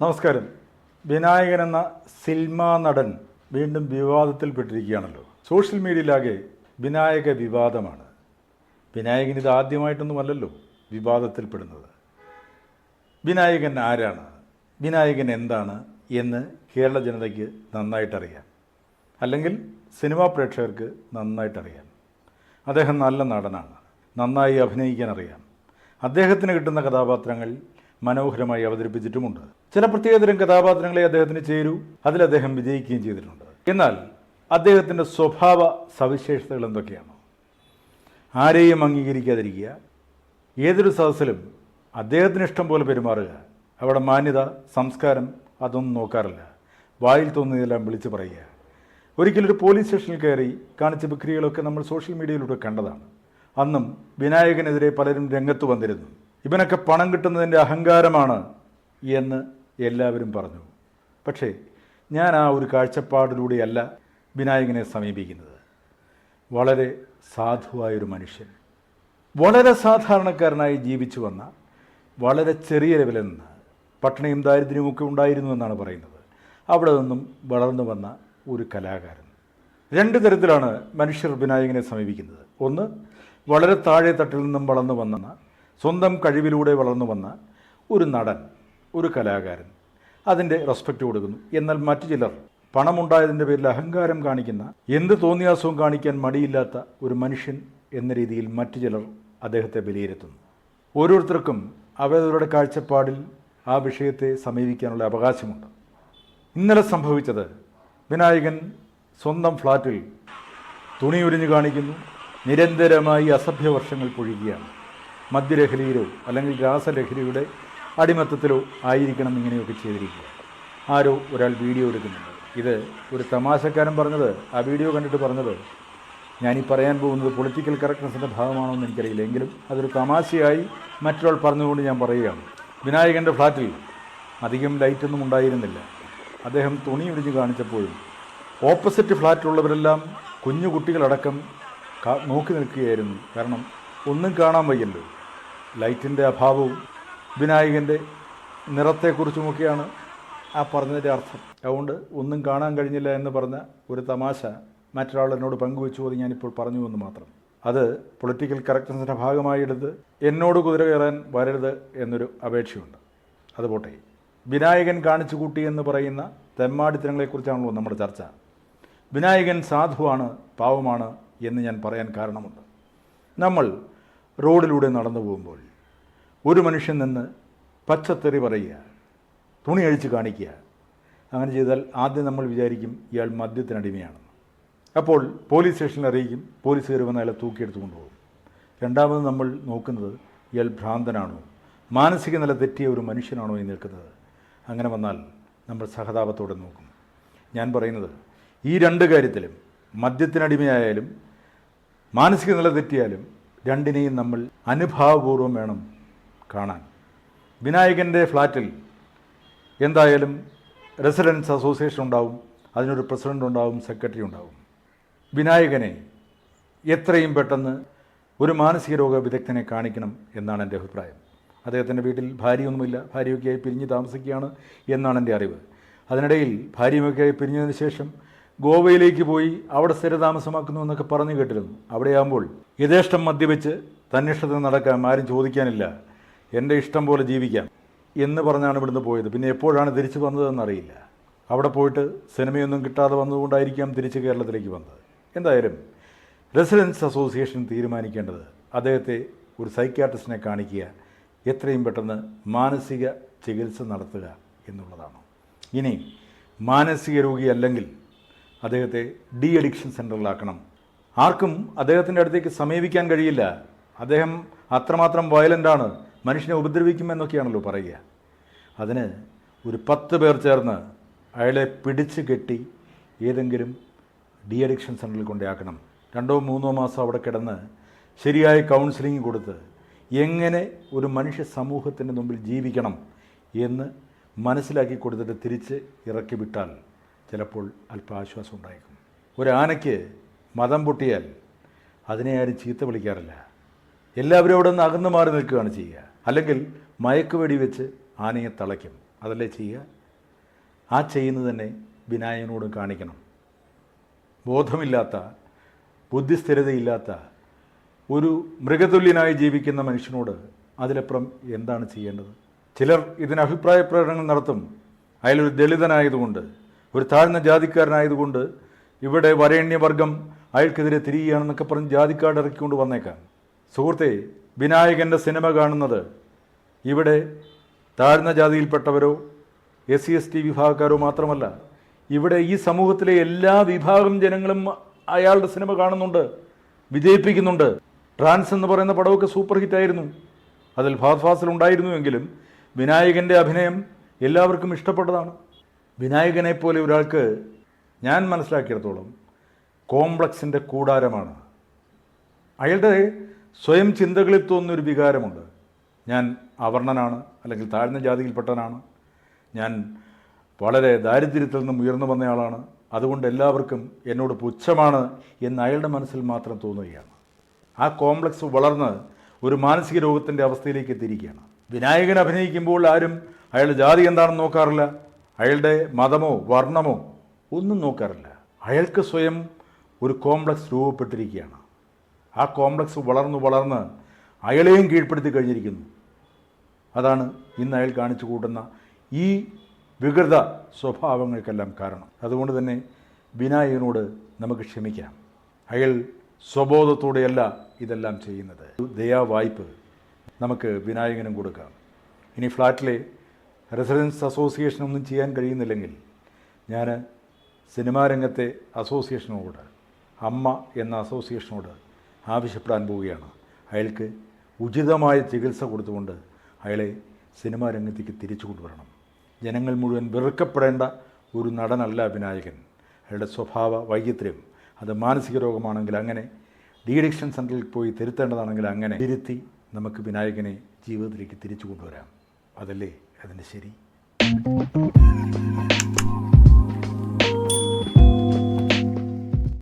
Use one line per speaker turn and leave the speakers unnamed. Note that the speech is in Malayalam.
നമസ്കാരം. വിനായകൻ എന്ന സിനിമാ നടൻ വീണ്ടും വിവാദത്തിൽപ്പെട്ടിരിക്കുകയാണല്ലോ. സോഷ്യൽ മീഡിയയിലാകെ വിനായക വിവാദമാണ്. വിനായകൻ ഇത് ആദ്യമായിട്ടൊന്നുമല്ലല്ലോ വിവാദത്തിൽപ്പെടുന്നത്. വിനായകൻ ആരാണ്? വിനായകൻ എന്താണ് എന്ന് കേരള ജനതയ്ക്ക് നന്നായിട്ടറിയാം. അല്ലെങ്കിൽ സിനിമാ പ്രേക്ഷകർക്ക് നന്നായിട്ടറിയാം. അദ്ദേഹം നല്ല നടനാണ്. നന്നായി അഭിനയിക്കാൻ അറിയാം അദ്ദേഹത്തിന് കിട്ടുന്ന കഥാപാത്രങ്ങൾ മനോഹരമായി അവതരിപ്പിച്ചിട്ടുമുണ്ട്. ചില പ്രത്യേകതരം കഥാപാത്രങ്ങളെ അദ്ദേഹത്തിന് ചേരൂ അതിൽ അദ്ദേഹം വിജയിക്കുകയും ചെയ്തിട്ടുണ്ട്. എന്നാൽ അദ്ദേഹത്തിന്റെ സ്വഭാവ സവിശേഷതകൾ എന്തൊക്കെയാണ്? ആരെയും അംഗീകരിക്കാതിരിക്കുക ഏതൊരു സദസ്സിലും അദ്ദേഹത്തിന് ഇഷ്ടം പോലെ പെരുമാറുക അവിടെ മാന്യത സംസ്കാരം അതൊന്നും നോക്കാറില്ല. വായിൽ തോന്നിയതെല്ലാം വിളിച്ചു പറയുക. ഒരിക്കലൊരു പോലീസ് സ്റ്റേഷനിൽ കയറി കാണിച്ച വിക്രിയകളൊക്കെ നമ്മൾ സോഷ്യൽ മീഡിയയിലൂടെ കണ്ടതാണ്. അന്നും വിനായകനെതിരെ പലരും രംഗത്ത് വന്നിരുന്നു. ഇവനൊക്കെ പണം കിട്ടുന്നതിന്റെ അഹങ്കാരമാണ് എന്ന് എല്ലാവരും പറഞ്ഞു. പക്ഷേ ഞാൻ ആ ഒരു കാഴ്ചപ്പാടിലൂടെയല്ല വിനായകനെ സമീപിക്കുന്നത്. വളരെ സാധുവായൊരു മനുഷ്യൻ. വളരെ സാധാരണക്കാരനായി ജീവിച്ചു വന്ന വളരെ ചെറിയ ലെവലിൽ നിന്ന് പട്ടിണിയും ദാരിദ്ര്യവും ഒക്കെ ഉണ്ടായിരുന്നു എന്നാണ് പറയുന്നത്. അവിടെ നിന്നും വളർന്നു വന്ന ഒരു കലാകാരൻ. രണ്ട് തരത്തിലാണ് മനുഷ്യർ വിനായകനെ സമീപിക്കുന്നത്. ഒന്ന് വളരെ താഴെ തട്ടിൽ നിന്നും വളർന്നു വന്ന സ്വന്തം കഴിവിലൂടെ വളർന്നു വന്ന ഒരു നടൻ ഒരു കലാകാരൻ. അതിന്റെ റെസ്പെക്റ്റ് കൊടുക്കുന്നു. എന്നാൽ മറ്റു ചിലർ പണമുണ്ടായതിന്റെ പേരിൽ അഹങ്കാരം കാണിക്കുന്ന എന്ത് തോന്നിയാസവും കാണിക്കാൻ മടിയില്ലാത്ത ഒരു മനുഷ്യൻ എന്ന രീതിയിൽ മറ്റു ചിലർ അദ്ദേഹത്തെ വിലയിരുത്തുന്നു ഓരോരുത്തർക്കും അവരവരുടെ കാഴ്ചപ്പാടിൽ ആ വിഷയത്തെ സമീപിക്കാനുള്ള അവകാശമുണ്ട്. ഇന്നലെ സംഭവിച്ചത് വിനായകൻ സ്വന്തം ഫ്ലാറ്റിൽ തുണി ഉരിഞ്ഞു കാണിക്കുന്നു. നിരന്തരമായി അസഭ്യവർഷങ്ങൾ പൊഴിക്കുകയാണ് മദ്യലഹരിയിലോ അല്ലെങ്കിൽ രാസലഹരിയുടെ അടിമത്തത്തിലോ ആയിരിക്കണം ഇങ്ങനെയൊക്കെ ചെയ്തിരിക്കുക. ആരോ ഒരാൾ വീഡിയോ എടുക്കുന്നുണ്ട്. ഇത് ഒരു തമാശക്കാരൻ പറഞ്ഞത് ആ വീഡിയോ കണ്ടിട്ട് പറഞ്ഞത് ഞാനീ പറയാൻ പോകുന്നത് പൊളിറ്റിക്കൽ കറക്റ്റ്നസിന്റെ ഭാഗമാണോ എന്ന് എനിക്കറിയില്ല. എങ്കിലും അതൊരു തമാശയായി മറ്റൊരാൾ പറഞ്ഞുകൊണ്ട് ഞാൻ പറയുകയാണ്. വിനായകന്റെ ഫ്ലാറ്റിൽ അധികം ലൈറ്റൊന്നും ഉണ്ടായിരുന്നില്ല. അദ്ദേഹം തുണി ഒഴിഞ്ഞ് കാണിച്ചപ്പോഴും ഓപ്പോസിറ്റ് ഫ്ലാറ്റിലുള്ളവരെല്ലാം കുഞ്ഞു കുട്ടികളടക്കം നോക്കി നിൽക്കുകയായിരുന്നു. കാരണം ഒന്നും കാണാൻ വയ്യല്ലോ. ലൈറ്റിന്റെ അഭാവവും വിനായകന്റെ നിറത്തെക്കുറിച്ചുമൊക്കെയാണ് ആ പറഞ്ഞതിന്റെ അർത്ഥം. അതുകൊണ്ട് ഒന്നും കാണാൻ കഴിഞ്ഞില്ല എന്ന് പറഞ്ഞ ഒരു തമാശ മറ്റൊരാൾ എന്നോട് പങ്കുവെച്ചു അത് ഞാനിപ്പോൾ പറഞ്ഞു എന്ന് മാത്രം. അത് പൊളിറ്റിക്കൽ കറക്റ്റ്നസിന്റെ ഭാഗമായി എടുത്ത് എന്നോട് കുതിര കയറാൻ വരരുത് എന്നൊരു അപേക്ഷയുണ്ട്. അത് പോട്ടെ. വിനായകൻ കാണിച്ചു കൂട്ടി എന്ന് പറയുന്ന തെമ്മാടിത്തരങ്ങളെക്കുറിച്ചാണല്ലോ നമ്മുടെ ചർച്ച. വിനായകൻ സാധുവാണ് പാവമാണ് എന്ന് ഞാൻ പറയാൻ കാരണമുണ്ട്. നമ്മൾ റോഡിലൂടെ നടന്നു പോകുമ്പോൾ ഒരു മനുഷ്യൻ നിന്ന് പച്ചത്തെറി പറയുക തുണി അഴിച്ച് കാണിക്കുക. അങ്ങനെ ചെയ്താൽ ആദ്യം നമ്മൾ വിചാരിക്കും ഇയാൾ മദ്യത്തിനടിമയാണെന്ന് അപ്പോൾ പോലീസ് സ്റ്റേഷനിൽ അറിയിക്കും പോലീസ് കയറി വന്ന് അയാളെ തൂക്കിയെടുത്ത് കൊണ്ടുപോകും. രണ്ടാമത് നമ്മൾ നോക്കുന്നത് ഇയാൾ ഭ്രാന്തനാണോ മാനസിക നില തെറ്റിയ ഒരു മനുഷ്യനാണോ ഈ നിൽക്കുന്നത്. അങ്ങനെ വന്നാൽ നമ്മൾ സഹതാപത്തോടെ നോക്കും. ഞാൻ പറയുന്നത് ഈ രണ്ട് കാര്യത്തിലും മദ്യത്തിനടിമയായാലും മാനസിക നില തെറ്റിയാലും രണ്ടിനെയും നമ്മൾ അനുഭാവപൂർവം വേണം കാണാൻ. വിനായകന്റെ ഫ്ലാറ്റിൽ എന്തായാലും റെസിഡൻസ് അസോസിയേഷൻ ഉണ്ടാവും അതിനൊരു പ്രസിഡന്റ് ഉണ്ടാവും സെക്രട്ടറി ഉണ്ടാവും. വിനായകനെ എത്രയും പെട്ടെന്ന് ഒരു മാനസിക രോഗ വിദഗ്ധനെ കാണിക്കണം എന്നാണ് എന്റെ അഭിപ്രായം. അദ്ദേഹത്തിന്റെ വീട്ടിൽ ഭാര്യയൊന്നുമില്ല ഭാര്യയൊക്കെയായി പിരിഞ്ഞ് താമസിക്കുകയാണ് എന്നാണ് എന്റെ അറിവ്. അതിനിടയിൽ ഭാര്യയൊക്കെയായി പിരിഞ്ഞതിന് ശേഷം ഗോവയിലേക്ക് പോയി അവിടെ സ്ഥിരതാമസമാക്കുന്നു എന്നൊക്കെ പറഞ്ഞു കേട്ടിരുന്നു. അവിടെയാകുമ്പോൾ യഥേഷ്ടം മദ്യപിച്ച് തന്നിഷ്ടത്തിന് നടക്കാം ആരും ചോദിക്കാനില്ല. എന്റെ ഇഷ്ടം പോലെ ജീവിക്കാം എന്ന് പറഞ്ഞാണ് ഇവിടുന്ന് പോയത്. പിന്നെ എപ്പോഴാണ് തിരിച്ചു വന്നതെന്നറിയില്ല അവിടെ പോയിട്ട് സിനിമയൊന്നും കിട്ടാതെ വന്നതുകൊണ്ടായിരിക്കാം തിരിച്ച് കേരളത്തിലേക്ക് വന്നത്. എന്തായാലും റെസിഡൻസ് അസോസിയേഷൻ തീരുമാനിക്കേണ്ടത് അദ്ദേഹത്തെ ഒരു സൈക്യാട്രിസ്റ്റിനെ കാണിക്കുക എത്രയും പെട്ടെന്ന് മാനസിക ചികിത്സ നടത്തുക എന്നുള്ളതാണ്. ഇനി മാനസിക രോഗിയല്ലെങ്കിൽ അദ്ദേഹത്തെ ഡി അഡിക്ഷൻ സെന്ററിലാക്കണം ആർക്കും അദ്ദേഹത്തിന്റെ അടുത്തേക്ക് സമീപിക്കാൻ കഴിയില്ല. അദ്ദേഹം അത്രമാത്രം വയലന്റാണ് മനുഷ്യനെ ഉപദ്രവിക്കുമെന്നൊക്കെയാണല്ലോ പറയുക. അതിന് ഒരു പത്ത് പേർ ചേർന്ന് അയാളെ പിടിച്ച് കെട്ടി ഏതെങ്കിലും ഡി അഡിക്ഷൻ സെന്ററിൽ കൊണ്ടാക്കണം രണ്ടോ മൂന്നോ മാസം അവിടെ കിടന്ന് ശരിയായ കൗൺസിലിംഗ് കൊടുത്ത് എങ്ങനെ ഒരു മനുഷ്യ സമൂഹത്തിന്റെ മുമ്പിൽ ജീവിക്കണം എന്ന് മനസ്സിലാക്കി കൊടുത്തിട്ട് തിരിച്ച് ഇറക്കി വിട്ടാൽ ചിലപ്പോൾ അല്പാശ്വാസം ഉണ്ടായേക്കും. ഒരു ആനയ്ക്ക് മതം പൊട്ടിയാൽ അതിനെ ആരും ചീത്ത വിളിക്കാറില്ല. എല്ലാവരും അവിടെ നിന്ന് അകന്നു മാറി നിൽക്കുകയാണ് ചെയ്യുക. അല്ലെങ്കിൽ മയക്കുവെടി വെച്ച് ആനയെ തളയ്ക്കും. അതല്ലേ ചെയ്യുക? ആ ചെയ്യുന്നത് തന്നെ വിനായകനോട് കാണിക്കണം. ബോധമില്ലാത്ത ബുദ്ധിസ്ഥിരതയില്ലാത്ത ഒരു മൃഗതുല്യനായി ജീവിക്കുന്ന മനുഷ്യനോട് അതിലപ്പുറം എന്താണ് ചെയ്യേണ്ടത്? ചിലർ ഇതിന് അഭിപ്രായ പ്രകടനങ്ങൾ നടത്തും. അയാളൊരു ദളിതനായതുകൊണ്ട് ഒരു താഴ്ന്ന ജാതിക്കാരനായതുകൊണ്ട് ഇവിടെ വരേണ്യവർഗം അയാൾക്കെതിരെ തിരിയുകയാണെന്നൊക്കെ പറഞ്ഞ് ജാതിക്കാട് ഇറക്കിക്കൊണ്ട് വന്നേക്കാം. സുഹൃത്തെ വിനായകന്റെ സിനിമ കാണുന്നത് ഇവിടെ താഴ്ന്ന ജാതിയിൽപ്പെട്ടവരോ എസ് സി എസ് ടി വിഭാഗക്കാരോ മാത്രമല്ല ഇവിടെ ഈ സമൂഹത്തിലെ എല്ലാ വിഭാഗം ജനങ്ങളും അയാളുടെ സിനിമ കാണുന്നുണ്ട് വിജയിപ്പിക്കുന്നുണ്ട്. ട്രാൻസ് എന്ന് പറയുന്ന പടമൊക്കെ സൂപ്പർ ഹിറ്റ് ആയിരുന്നു അതിൽ ഫാസ് ഫാസിൽ ഉണ്ടായിരുന്നുവെങ്കിലും വിനായകന്റെ അഭിനയം എല്ലാവർക്കും ഇഷ്ടപ്പെട്ടതാണ്. വിനായകനെ പോലെ ഒരാൾക്ക് ഞാൻ മനസ്സിലാക്കിയിടത്തോളം കോംപ്ലക്സിന്റെ കൂടാരമാണ്. അയാളുടെ സ്വയം ചിന്തകളിൽ തോന്നുന്നൊരു വികാരമുണ്ട്. ഞാൻ അവർണനാണ് അല്ലെങ്കിൽ താഴ്ന്ന ജാതിയിൽപ്പെട്ടനാണ് ഞാൻ വളരെ ദാരിദ്ര്യത്തിൽ നിന്നും ഉയർന്നു വന്നയാളാണ്. അതുകൊണ്ട് എല്ലാവർക്കും എന്നോട് പുച്ഛമാണ് എന്ന് അയാളുടെ മനസ്സിൽ മാത്രം തോന്നുകയാണ്. ആ കോംപ്ലക്സ് വളർന്ന് ഒരു മാനസിക രോഗത്തിന്റെ അവസ്ഥയിലേക്ക് എത്തിയിരിക്കുകയാണ്. വിനായകൻ അഭിനയിക്കുമ്പോൾ ആരും അയാളുടെ ജാതി എന്താണെന്ന് നോക്കാറില്ല. അയാളുടെ മതമോ വർണമോ ഒന്നും നോക്കാറില്ല. അയാൾക്ക് സ്വയം ഒരു കോംപ്ലക്സ് രൂപപ്പെട്ടിരിക്കുകയാണ്. ആ കോംപ്ലക്സ് വളർന്നു വളർന്ന് അയാളെയും കീഴ്പ്പെടുത്തി കഴിഞ്ഞിരിക്കുന്നു. അതാണ് ഇന്ന് അയാൾ കാണിച്ചു കൂട്ടുന്ന ഈ വികൃത സ്വഭാവങ്ങൾക്കെല്ലാം കാരണം. അതുകൊണ്ട് തന്നെ വിനായകനോട് നമുക്ക് ക്ഷമിക്കാം. അയാൾ സ്വബോധത്തോടെയല്ല ഇതെല്ലാം ചെയ്യുന്നത്. ദയാവായ്പ് നമുക്ക് വിനായകനും കൊടുക്കാം. ഇനി ഫ്ലാറ്റിലെ റെസിഡൻസ് അസോസിയേഷൻ ഒന്നും ചെയ്യാൻ കഴിയുന്നില്ലെങ്കിൽ ഞാൻ സിനിമാ രംഗത്തെ അസോസിയേഷനോട് അമ്മ എന്ന അസോസിയേഷനോട് ആവശ്യപ്പെടാൻ പോവുകയാണ്. അയാൾക്ക് ഉചിതമായ ചികിത്സ കൊടുത്തുകൊണ്ട് അയാളെ സിനിമാ രംഗത്തേക്ക് തിരിച്ചു കൊണ്ടുവരണം. ജനങ്ങൾ മുഴുവൻ വെറുക്കപ്പെടേണ്ട ഒരു നടനല്ല വിനായകൻ അയാളുടെ സ്വഭാവ വൈചിത്ര്യം അത് മാനസിക രോഗമാണെങ്കിൽ അങ്ങനെ ഡീഡിക്ഷൻ സെന്ററിൽ പോയി തിരുത്തേണ്ടതാണെങ്കിൽ അങ്ങനെ തിരുത്തി നമുക്ക് വിനായകനെ ജീവിതത്തിലേക്ക് തിരിച്ചു കൊണ്ടുവരാം. അതല്ലേ? അതിൻ്റെ ശരി